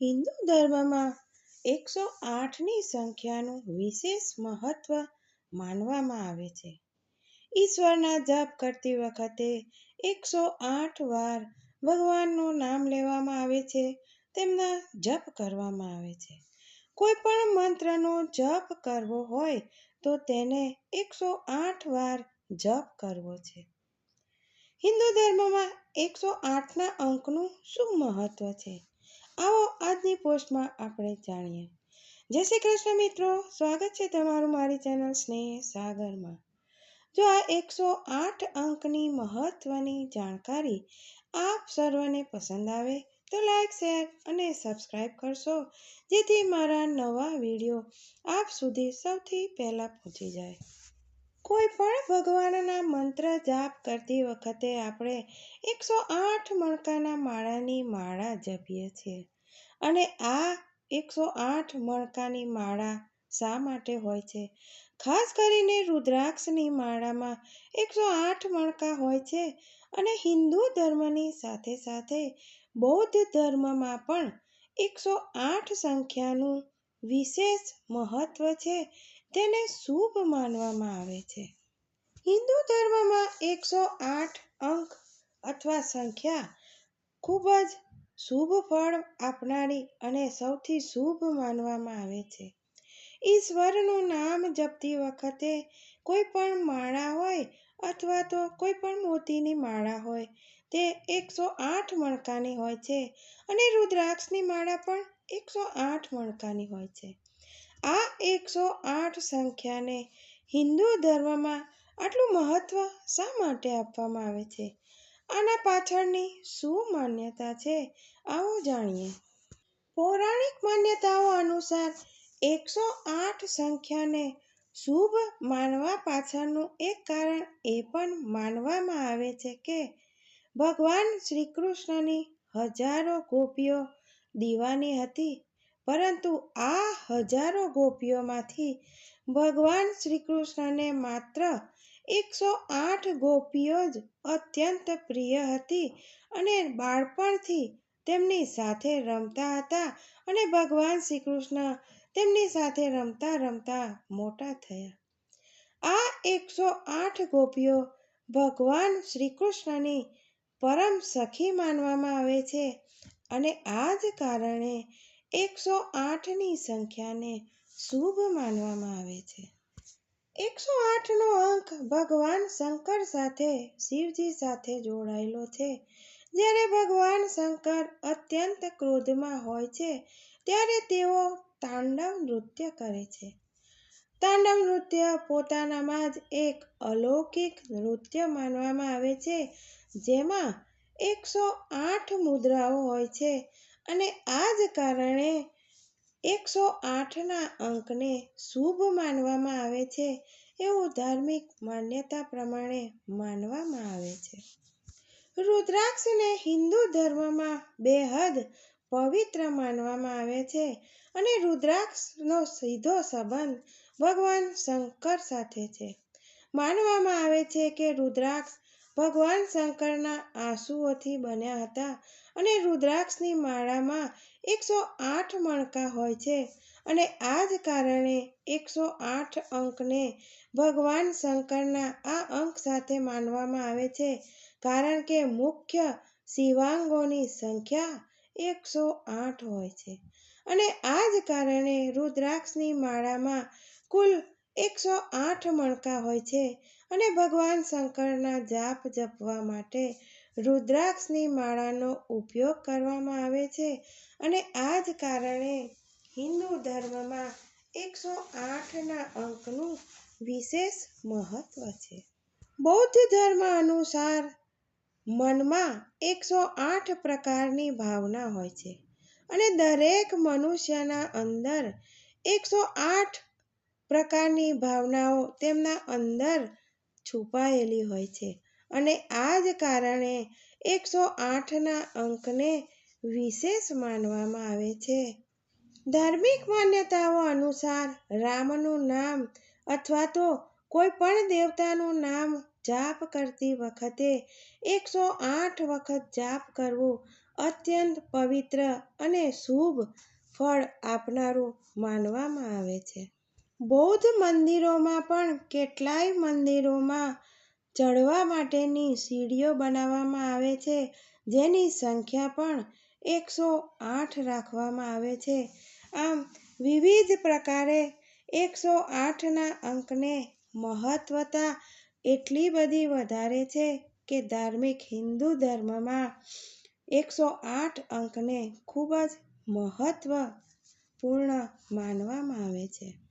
હિન્દુ ધર્મમાં એકસો આઠની સંખ્યાનું વિશેષ મહત્વ માનવામાં આવે છે. ઈશ્વરના જપ કરતી વખતે એકસો આઠ વાર ભગવાનનું નામ લેવામાં આવે છે, તેમના જપ કરવામાં આવે છે. કોઈ પણ મંત્રનો જપ કરવો હોય તો તેને એકસો આઠ વાર જપ કરવો છે. હિન્દુ ધર્મમાં એકસો આઠના અંકનું શું મહત્વ છે? આવો આજની પોસ્ટમાં આપણે જાણીએ. જય શ્રી કૃષ્ણ મિત્રો, સ્વાગત છે તમારું મારી ચેનલ સ્નેહ સાગરમાં. જો આ એકસો આઠ અંકની મહત્વની જાણકારી આપ સર્વને પસંદ આવે, તો લાઈક, શેર અને સબસ્ક્રાઈબ કરશો, જેથી મારા નવા વીડિયો આપ સુધી સૌથી પહેલાં પહોંચી જાય. કોઈ પણ ભગવાનના મંત્ર જાપ કરતી વખતે આપણે એકસો આઠ મણકાના માળાની માળા જપીએ છીએ અને આ એકસો આઠ મણકાની માળા શા માટે હોય છે? ખાસ કરીને રુદ્રાક્ષની માળામાં એકસો આઠ મણકા હોય છે અને હિન્દુ ધર્મની સાથે સાથે બૌદ્ધ ધર્મમાં પણ એકસો આઠ સંખ્યાનું વિશેષ મહત્વ છે તેને શુભ માનવામાં આવે છે. હિન્દુ ધર્મમાં એકસો આઠ અંક અથવા સંખ્યા ખૂબ જ શુભ ફળ આપનારી અને સૌથી શુભ માનવામાં આવે છે. ઈશ્વરનું નામ જપતી વખતે કોઈ પણ માળા હોય અથવા તો કોઈ પણ મોતીની માળા હોય, તે એકસો આઠ મણકાની હોય છે અને રુદ્રાક્ષની માળા પણ એકસો આઠ મણકાની હોય છે. આ એકસો આઠ સંખ્યાને હિન્દુ ધર્મમાં આટલું મહત્ત્વ શા માટે આપવામાં આવે છે? આના પાછળની શું માન્યતા છે, આવો જાણીએ. પૌરાણિક માન્યતાઓ અનુસાર એકસો આઠ સંખ્યાને શુભ માનવા પાછળનું એક કારણ એ પણ માનવામાં આવે છે કે ભગવાન શ્રી કૃષ્ણની હજારો ગોપીઓ દીવાની હતી, પરંતુ આ હજારો ગોપીઓમાંથી ભગવાન શ્રી કૃષ્ણને માત્ર એકસો આઠ ગોપીઓ જ અત્યંત પ્રિય હતી અને બાળપણથી તેમની સાથે રમતા હતા અને ભગવાન શ્રીકૃષ્ણ તેમની સાથે રમતા રમતા મોટા થયા. આ એકસો આઠ ગોપીઓ ભગવાન શ્રી કૃષ્ણની પરમ સખી માનવામાં આવે છે અને આ જ કારણે એકસો આઠની સંખ્યાને શુભ માનવામાં આવે છે. એકસો આઠનો અંક ભગવાન શંકર સાથે, શિવજી સાથે જોડાયેલો છે. જ્યારે ભગવાન શંકર અત્યંત ક્રોધમાં હોય છે, ત્યારે તેઓ તાંડવ નૃત્ય કરે છે. તાંડવ નૃત્ય પોતાનામાં જ એક અલૌકિક નૃત્ય માનવામાં આવે છે, જેમાં એકસો આઠ મુદ્રાઓ હોય છે અને આ જ કારણે એકસો આઠના અંકને શુભ માનવામાં આવે છે એવું ધાર્મિક માન્યતા પ્રમાણે માનવામાં આવે છે. રુદ્રાક્ષને હિન્દુ ધર્મમાં બેહદ પવિત્ર માનવામાં આવે છે અને રુદ્રાક્ષનો સીધો સંબંધ ભગવાન શંકર સાથે છે. માનવામાં આવે છે કે રુદ્રાક્ષ ભગવાન શંકરના આંસુઓથી બન્યા હતા અને રુદ્રાક્ષની માળામાં એકસો આઠ મણકા હોય છે અને આ જ કારણે એકસો આઠ અંકને ભગવાન શંકરના આ અંક સાથે માનવામાં આવે છે. કારણ કે મુખ્ય શિવાંગોની સંખ્યા એકસો આઠ હોય છે અને આ જ કારણે રુદ્રાક્ષની માળામાં કુલ એકસો આઠ મણકા હોય છે અને ભગવાન શંકરના જાપ જપવા માટે રુદ્રાક્ષની માળાનો ઉપયોગ કરવામાં આવે છે અને આ જ કારણે હિન્દુ ધર્મમાં એકસો આઠના અંકનું વિશેષ મહત્વ છે. બૌદ્ધ ધર્મ અનુસાર મનમાં એકસો આઠ પ્રકારની ભાવના હોય છે અને દરેક મનુષ્યના અંદર એકસો આઠ પ્રકારની ભાવનાઓ તેમના અંદર છુપાયેલી હોય છે અને આ જ કારણે એકસો આઠના અંકને વિશેષ માનવામાં આવે છે. ધાર્મિક માન્યતાઓ અનુસાર રામનું નામ અથવા તો કોઈ પણ દેવતાનું નામ જાપ કરતી વખતે એકસો આઠ વખત જાપ કરવું અત્યંત પવિત્ર અને શુભ ફળ આપનારું માનવામાં આવે છે. બૌદ્ધ મંદિરોમાં પણ કેટલાય મંદિરોમાં ચઢવા માટેની સીડીઓ બનાવવામાં આવે છે, જેની સંખ્યા પણ એકસો આઠ રાખવામાં આવે છે. આમ, વિવિધ પ્રકારે એકસો આઠના અંકને મહત્વતા એટલી બધી વધારે છે કે ધાર્મિક હિન્દુ ધર્મમાં એકસો આઠ અંકને ખૂબ જ મહત્વપૂર્ણ માનવામાં આવે છે.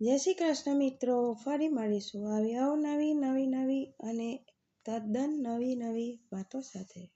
જય શ્રી કૃષ્ણ મિત્રો, ફરી મળીશું. આવી અવનવી નવી નવી અને તદ્દન નવી નવી વાતો સાથે.